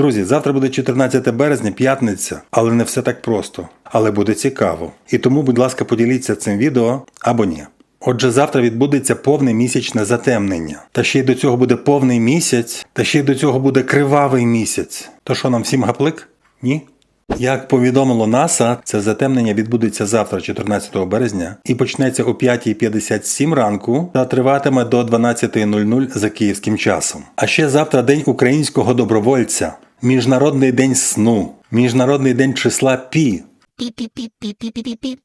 Друзі, завтра буде 14 березня, п'ятниця, але не все так просто. Але буде цікаво. І тому, будь ласка, поділіться цим відео або ні. Отже, завтра відбудеться повне місячне затемнення. Та ще й до цього буде повний місяць, та ще й до цього буде кривавий місяць. То що нам всім гаплик? Ні? Як повідомило НАСА, це затемнення відбудеться завтра, 14 березня, і почнеться о 5.57 ранку та триватиме до 12.00 за київським часом. А ще завтра День українського добровольця, Міжнародний день сну, Міжнародний день числа Пі,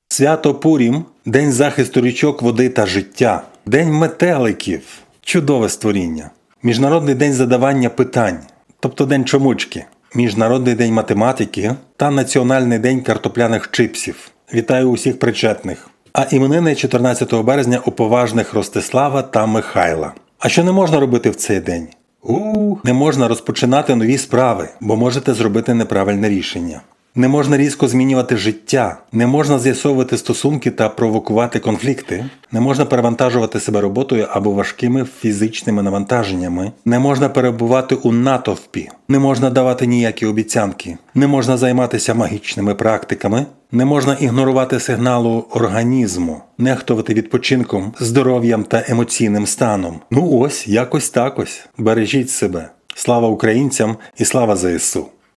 Свято Пурім, День захисту річок, води та життя, День метеликів, чудове створіння, Міжнародний день задавання питань, тобто День чомучки, Міжнародний день математики та Національний день картопляних чипсів. Вітаю усіх причетних. А іменини 14 березня у поважних Ростислава та Михайла. А що не можна робити в цей день? У не можна розпочинати нові справи, бо можете зробити неправильне рішення. Не можна різко змінювати життя, не можна з'ясовувати стосунки та провокувати конфлікти, не можна перевантажувати себе роботою або важкими фізичними навантаженнями, не можна перебувати у натовпі, не можна давати ніякі обіцянки, не можна займатися магічними практиками, не можна ігнорувати сигналу організму, нехтувати відпочинком, здоров'ям та емоційним станом. Ну ось, якось так ось. Бережіть себе. Слава українцям і слава ЗСУ!